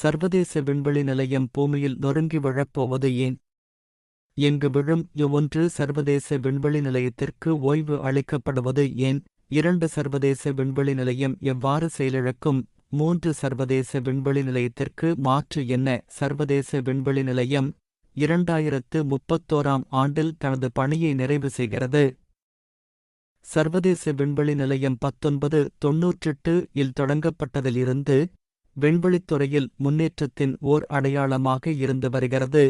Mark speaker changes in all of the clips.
Speaker 1: சர்வதேச விண்வெளி நிலையம் பூமியில் நொறுங்கி விழப்போவது ஏன்? எங்கு விழும் இவ்வொன்று சர்வதேச விண்வெளி நிலையத்திற்கு ஓய்வு அளிக்கப்படுவது ஏன்? இரண்டு சர்வதேச விண்வெளி நிலையம் எவ்வாறு செயலிழக்கும்? மூன்று சர்வதேச விண்வெளி நிலையத்திற்கு மாற்று என்ன? சர்வதேச விண்வெளி நிலையம் இரண்டாயிரத்து முப்பத்தோராம் ஆண்டில் தனது பணியை நிறைவு செய்கிறது. சர்வதேச விண்வெளி நிலையம் பத்தொன்பது தொன்னூற்றெட்டு இல் தொடங்கப்பட்டதிலிருந்து விண்வெளித்துறையில் முன்னேற்றத்தின் ஓர் அடையாளமாக இருந்து வருகிறது.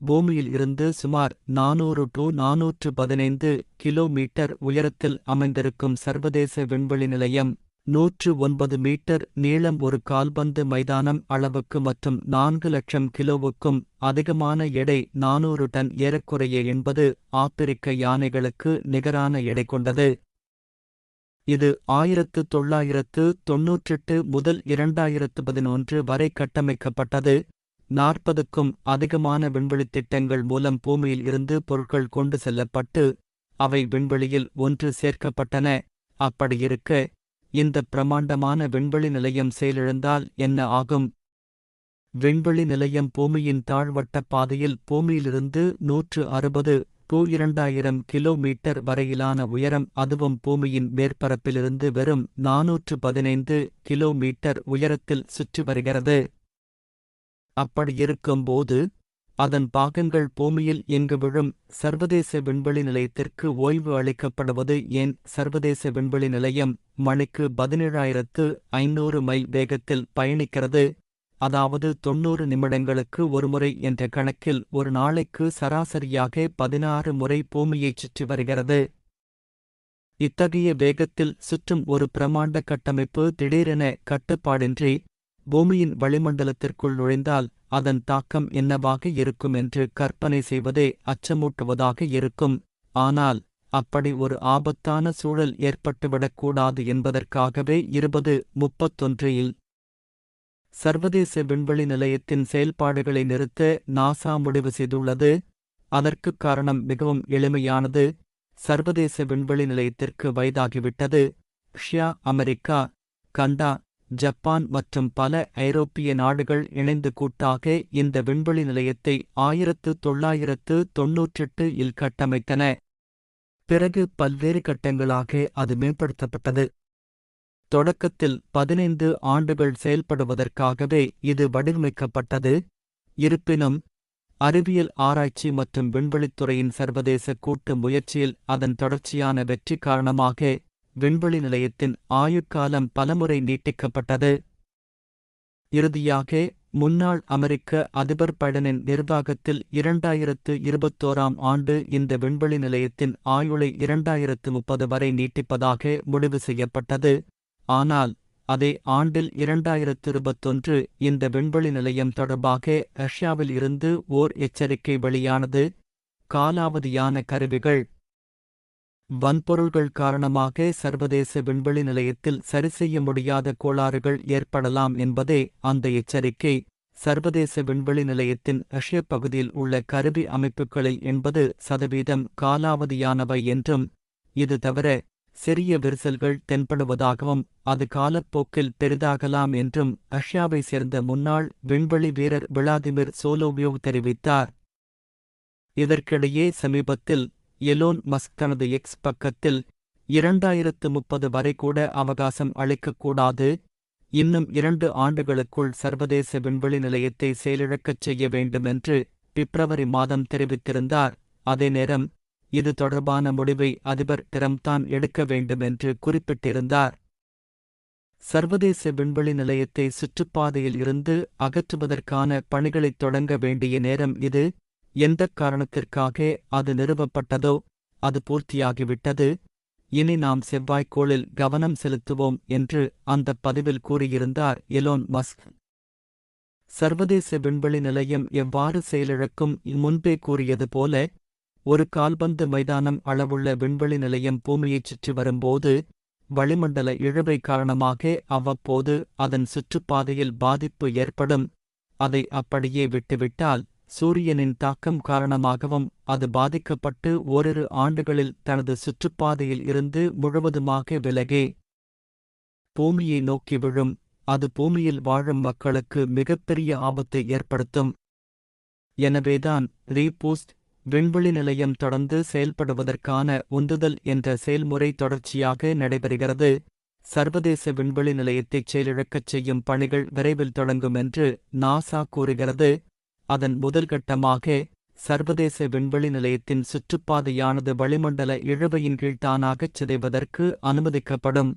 Speaker 1: பூமியில் இருந்து சுமார் நானூறு டு நாநூற்று பதினைந்து கிலோமீட்டர் உயரத்தில் அமைந்திருக்கும் சர்வதேச விண்வெளி நிலையம் நூற்று ஒன்பது மீட்டர் நீளம் ஒரு கால்பந்து மைதானம் அளவுக்கு மற்றும் நான்கு லட்சம் கிலோவுக்கும் அதிகமான எடை நானூறு டன் ஏறக்குறைய என்பது ஆப்பிரிக்க யானைகளுக்கு நிகரான எடை கொண்டது. இது ஆயிரத்து தொள்ளாயிரத்து தொன்னூற்றெட்டு முதல் இரண்டாயிரத்து பதினொன்று வரை கட்டமைக்கப்பட்டது. நாற்பதுக்கும் அதிகமான விண்வெளித் திட்டங்கள் மூலம் பூமியில் இருந்து பொருட்கள் கொண்டு செல்லப்பட்டு அவை விண்வெளியில் ஒன்று சேர்க்கப்பட்டன. அப்படியிருக்க இந்த பிரமாண்டமான விண்வெளி நிலையம் செயலிழந்தால் என்ன ஆகும்? விண்வெளி நிலையம் பூமியின் தாழ்வட்ட பாதையில் பூமியிலிருந்து நூற்று அறுபது டு இரண்டாயிரம் கிலோமீட்டர் வரையிலான உயரம் அதுவும் பூமியின் மேற்பரப்பிலிருந்து வெறும் நாநூற்று பதினைந்து கிலோமீட்டர் உயரத்தில் சுற்றி வருகிறது. அப்படியிருக்கும்போது அதன் பாகங்கள் பூமியில் எங்கு விழும் சர்வதேச விண்வெளி நிலையத்திற்கு ஓய்வு அளிக்கப்படுவது ஏன்? சர்வதேச விண்வெளி நிலையம் மணிக்கு பதினேழாயிரத்து ஐநூறு மைல் வேகத்தில் பயணிக்கிறது. அதாவது தொன்னூறு நிமிடங்களுக்கு ஒருமுறை என்ற கணக்கில் ஒரு நாளைக்கு சராசரியாக பதினாறு முறை பூமியைச் சுற்றி வருகிறது. இத்தகைய வேகத்தில் சுற்றும் ஒரு பிரமாண்ட கட்டமைப்பு திடீரென கட்டுப்பாடின்றி பூமியின் வளிமண்டலத்திற்குள் நுழைந்தால் அதன் தாக்கம் என்னவாக இருக்கும் என்று கற்பனை செய்வதே அச்சமூட்டுவதாக இருக்கும். ஆனால் அப்படி ஒரு ஆபத்தான சூழல் ஏற்பட்டுவிடக்கூடாது என்பதற்காகவே இருபது முப்பத்தொன்றில் சர்வதேச விண்வெளி நிலையத்தின் செயல்பாடுகளை நிறுத்த நாசா முடிவு செய்துள்ளது. அதற்குக் காரணம் மிகவும் எளிமையானது. சர்வதேச விண்வெளி நிலையத்திற்கு வயதாகிவிட்டது. ரஷ்யா அமெரிக்கா கண்டா ஜப்பான் மற்றும் பல ஐரோப்பிய நாடுகள் இணைந்து கூட்டாக இந்த விண்வெளி நிலையத்தை ஆயிரத்து தொள்ளாயிரத்து தொன்னூற்றெட்டு இல் கட்டமைத்தன. பிறகு பல்வேறு கட்டங்களாக அது மேம்படுத்தப்பட்டது. தொடக்கத்தில் பதினைந்து ஆண்டுகள் செயல்படுவதற்காகவே இது வடிவமைக்கப்பட்டது. இருப்பினும் அறிவியல் ஆராய்ச்சி மற்றும் விண்வெளித்துறையின் சர்வதேச கூட்டு முயற்சியில் அதன் தொடர்ச்சியான வெற்றி காரணமாக விண்வெளி நிலையத்தின் ஆயுட்காலம் பலமுறை நீட்டிக்கப்பட்டது. இறுதியாக முன்னாள் அமெரிக்க அதிபர் பைடனின் நிர்வாகத்தில் இரண்டாயிரத்து இருபத்தோராம் ஆண்டு இந்த விண்வெளி நிலையத்தின் ஆயுளை இரண்டாயிரத்து முப்பது வரை நீட்டிப்பதாக முடிவு செய்யப்பட்டது. ஆனால் அதே ஆண்டில் இரண்டாயிரத்து இருபத்தொன்று இந்த விண்வெளி நிலையம் தொடர்பாக ரஷ்யாவில் இருந்து ஓர் எச்சரிக்கை வெளியானது. காலாவதியான கருவிகள். வன்பொருள்கள் காரணமாக சர்வதேச விண்வெளி நிலையத்தில் சரிசெய்ய முடியாத கோளாறுகள் ஏற்படலாம் என்பதே அந்த எச்சரிக்கை. சர்வதேச விண்வெளி நிலையத்தின் ரஷ்ய பகுதியில் உள்ள கருவி அமைப்புகளில் எண்பது சதவீதம் காலாவதியானவை என்றும் இது தவிர சிறிய விரிசல்கள் தென்படுவதாகவும் அது காலப்போக்கில் பெரிதாகலாம் என்றும் ரஷ்யாவை சேர்ந்த முன்னாள் விண்வெளி வீரர் விளாதிமிர் சோலோவியோவ் தெரிவித்தார். இதற்கிடையே சமீபத்தில் எலோன் மஸ்க் தனது எக்ஸ் பக்கத்தில் இரண்டாயிரத்து முப்பது வரை கூட அவகாசம் அளிக்கக்கூடாது. இன்னும் இரண்டு ஆண்டுகளுக்குள் சர்வதேச விண்வெளி நிலையத்தை செயலிழக்கச் செய்ய வேண்டுமென்று பிப்ரவரி மாதம் தெரிவித்திருந்தார். அதே நேரம் இது தொடர்பான முடிவை அதிபர் டிரம்ப்தான் எடுக்க வேண்டும் என்று குறிப்பிட்டிருந்தார். சர்வதேச விண்வெளி நிலையத்தை சுற்றுப்பாதையில் இருந்து அகற்றுவதற்கான பணிகளைத் தொடங்க வேண்டிய நேரம் இது. எந்தக் காரணத்திற்காக அது நிறுவப்பட்டதோ அது பூர்த்தியாகிவிட்டது. இனி நாம் செவ்வாய்க்கோளில் கவனம் செலுத்துவோம் என்று அந்தப் பதிவில் கூறியிருந்தார் எலோன் மஸ்க். சர்வதேச விண்வெளி நிலையம் எவ்வாறு செயலிழக்கும் முன்பே கூறியது போல ஒரு கால்பந்து மைதானம் அளவுள்ள விண்வெளி நிலையம் பூமியைச் சுற்றி வரும்போது வளிமண்டல இழவை காரணமாக அவ்வப்போது அதன் சுற்றுப்பாதையில் பாதிப்பு ஏற்படும். அதை அப்படியே விட்டுவிட்டால் சூரியனின் தாக்கம் காரணமாகவும் அது பாதிக்கப்பட்டு ஓரிரு ஆண்டுகளில் தனது சுற்றுப்பாதையில் இருந்து முழுவதுமாக விலகே. பூமியை நோக்கி விழும் அது பூமியில் வாழும் மக்களுக்கு மிகப்பெரிய ஆபத்தை ஏற்படுத்தும். எனவேதான் ரீபூஸ்ட் விண்வெளி நிலையம் தொடர்ந்து செயல்படுவதற்கான உந்துதல் என்ற செயல்முறை தொடர்ச்சியாக நடைபெறுகிறது. சர்வதேச விண்வெளி நிலையத்தைச் செயலிழக்கச் செய்யும் பணிகள் விரைவில் தொடங்கும் என்று நாசா கூறுகிறது. அதன் முதல் கட்டமாக சர்வதேச விண்வெளி நிலையத்தின் சுற்றுப்பாதையானது வளிமண்டல இழுவையின் கீழ் தானாகச் சிதைவதற்கு அனுமதிக்கப்படும்.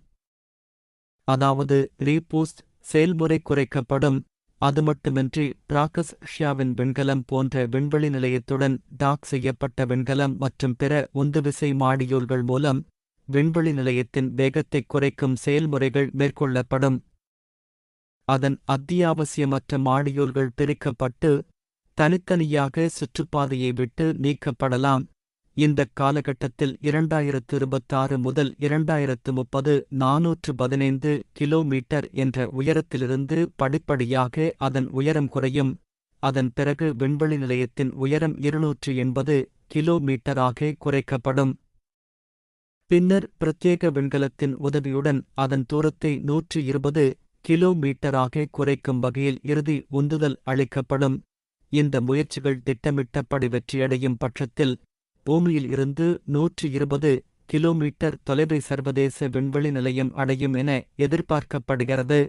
Speaker 1: அதாவது ரீபூஸ்ட் செயல்முறை குறைக்கப்படும். அது மட்டுமின்றி ஷியாவின் விண்கலம் போன்ற விண்வெளி நிலையத்துடன் டாக் செய்யப்பட்ட விண்கலம் மற்றும் பிற உந்துவிசை மாடியூல்கள் மூலம் விண்வெளி நிலையத்தின் வேகத்தை குறைக்கும் செயல்முறைகள் மேற்கொள்ளப்படும். அதன் அத்தியாவசியமற்ற மாடியூல்கள் பிரிக்கப்பட்டு தனித்தனியாக சுற்றுப்பாதையை விட்டு நீக்கப்படலாம். இந்த காலகட்டத்தில் இரண்டாயிரத்து இருபத்தாறு முதல் இரண்டாயிரத்து முப்பது நாநூற்று பதினைந்து கிலோமீட்டர் என்ற உயரத்திலிருந்து படிப்படியாக அதன் உயரம் குறையும். அதன் பிறகு விண்வெளி நிலையத்தின் உயரம் இருநூற்று எண்பது கிலோமீட்டராக குறைக்கப்படும். பின்னர் பிரத்யேக விண்கலத்தின் உதவியுடன் அதன் தூரத்தை நூற்று இருபது கிலோமீட்டராக குறைக்கும் வகையில் இறுதி உந்துதல் அளிக்கப்படும். இந்த முயற்சிகள் திட்டமிட்டபடி வெற்றியடையும் பட்சத்தில் பூமியில் இருந்து நூற்று இருபது கிலோமீட்டர் தொலைவை சர்வதேச விண்வெளி நிலையம் அடையும் என எதிர்பார்க்கப்படுகிறது.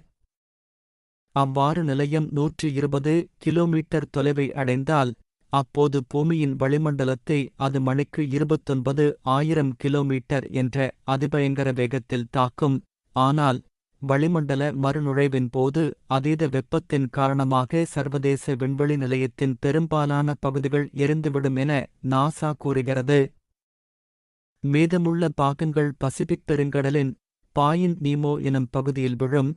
Speaker 1: அவ்வாறு நிலையம் நூற்று இருபது கிலோமீட்டர் தொலைவை அடைந்தால் அப்போது பூமியின் வளிமண்டலத்தை அது மணிக்கு இருபத்தொன்பது ஆயிரம் கிலோமீட்டர் என்ற அதிபயங்கர வேகத்தில் தாக்கும். ஆனால் வளிமண்டல மறுநுழைவின் போது அதீத வெப்பத்தின் காரணமாக சர்வதேச விண்வெளி நிலையத்தின் பெரும்பாலான பகுதிகள் எரிந்துவிடும் என நாசா கூறுகிறது. மீதமுள்ள பாகங்கள் பசிபிக் பெருங்கடலின் பாயின் நீமோ எனும் பகுதியில் விழும்.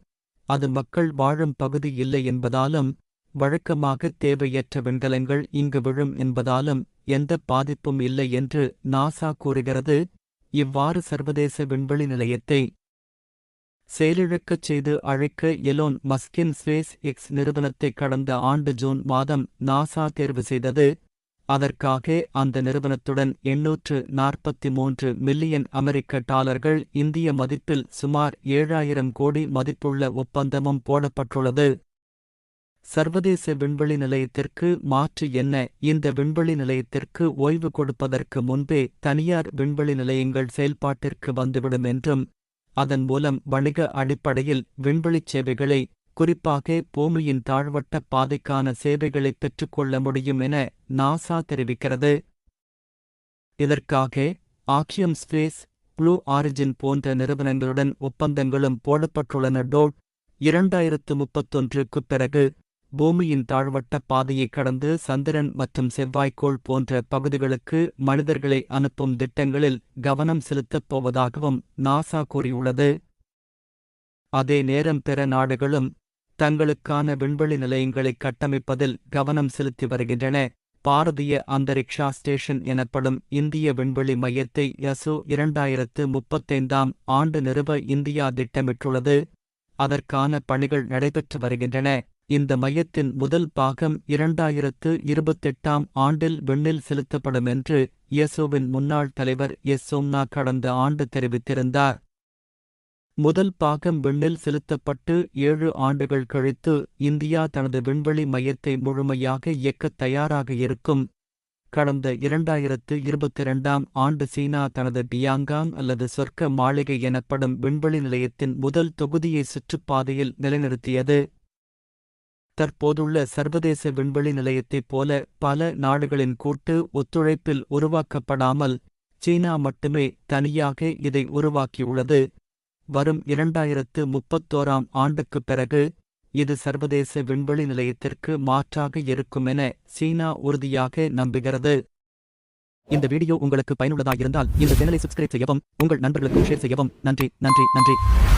Speaker 1: அது மக்கள் வாழும் பகுதி இல்லை என்பதாலும் வழக்கமாக தேவையற்ற விண்கலங்கள் இங்கு விழும் என்பதாலும் எந்த பாதிப்பும் இல்லை என்று நாசா கூறுகிறது. இவ்வாறு சர்வதேச விண்வெளி நிலையத்தை செயலிழக்கச் செய்து அழைக்க எலோன் மஸ்கின் ஸ்பேஸ் எக்ஸ் நிறுவனத்தை கடந்த ஆண்டு ஜூன் மாதம் நாசா தேர்வு செய்தது. அதற்காக அந்த நிறுவனத்துடன் எண்ணூற்று நாற்பத்தி மூன்று மில்லியன் அமெரிக்க டாலர்கள் இந்திய மதிப்பில் சுமார் ஏழாயிரம் கோடி மதிப்புள்ள ஒப்பந்தமும் போடப்பட்டுள்ளது. சர்வதேச விண்வெளி நிலையத்திற்கு மாற்று என்ன? இந்த விண்வெளி நிலையத்திற்கு ஓய்வு கொடுப்பதற்கு முன்பே தனியார் விண்வெளி நிலையங்கள் செயல்பாட்டிற்கு வந்துவிடும் என்றும் அதன் மூலம் வணிக அடிப்படையில் விண்வெளிச் சேவைகளை குறிப்பாக பூமியின் தாழ்வட்ட பாதைக்கான சேவைகளை பெற்றுக்கொள்ள முடியும் என நாசா தெரிவிக்கிறது. இதற்காக ஆக்கியம் ஸ்பேஸ் ப்ளூ ஆரிஜின் போன்ற நிறுவனங்களுடன் ஒப்பந்தங்களும் போடப்பட்டுள்ளன. டோட் இரண்டாயிரத்து முப்பத்தொன்றுக்குப் பிறகு பூமியின் தாழ்வட்ட பாதையை கடந்து சந்திரன் மற்றும் செவ்வாய்க்கோள் போன்ற பகுதிகளுக்கு மனிதர்களை அனுப்பும் திட்டங்களில் கவனம் செலுத்தப் போவதாகவும் நாசா கூறியுள்ளது. அதே நேரம் பிற நாடுகளும் தங்களுக்கான விண்வெளி நிலையங்களை கட்டமைப்பதில் கவனம் செலுத்தி வருகின்றன. பாரதிய அந்தரிக்ஷா ஸ்டேஷன் எனப்படும் இந்திய விண்வெளி மையத்தை யசு இரண்டாயிரத்து முப்பத்தைந்தாம் ஆண்டு நிறுவ இந்தியா திட்டமிட்டுள்ளது. அதற்கான பணிகள் நடைபெற்று வருகின்றன. இந்த மையத்தின் முதல் பாகம் இரண்டாயிரத்து இருபத்தெட்டாம் ஆண்டில் விண்ணில் செலுத்தப்படும் என்று இயேசுவின் முன்னாள் தலைவர் எஸ். சோம்னா கடந்த ஆண்டு தெரிவித்திருந்தார். முதல் பாகம் விண்ணில் செலுத்தப்பட்டு ஏழு ஆண்டுகள் கழித்து இந்தியா தனது விண்வெளி மையத்தை முழுமையாக இயக்கத் தயாராக இருக்கும். கடந்த இரண்டாயிரத்து இருபத்திரண்டாம் ஆண்டு சீனா தனது பியாங்காங் அல்லது சொர்க்க மாளிகை எனப்படும் விண்வெளி நிலையத்தின் முதல் தொகுதியை சுற்றுப்பாதையில் நிலைநிறுத்தியது. தற்போதுள்ள சர்வதேச விண்வெளி நிலையத்தைப் போல பல நாடுகளின் கூட்டு ஒத்துழைப்பில் உருவாக்கப்படாமல் சீனா மட்டுமே தனியாக இதை உருவாக்கியுள்ளது. வரும் இரண்டாயிரத்து முப்பத்தோராம் ஆண்டுக்குப் பிறகு இது சர்வதேச விண்வெளி நிலையத்திற்கு மாற்றாக இருக்கும் என சீனா உறுதியாக நம்புகிறது. இந்த வீடியோ உங்களுக்கு பயனுள்ளதாக இருந்தால் இந்த சேனலை சப்ஸ்கிரைப் செய்யவும் உங்கள் நண்பர்களுக்கு ஷேர் செய்யவும். நன்றி நன்றி நன்றி.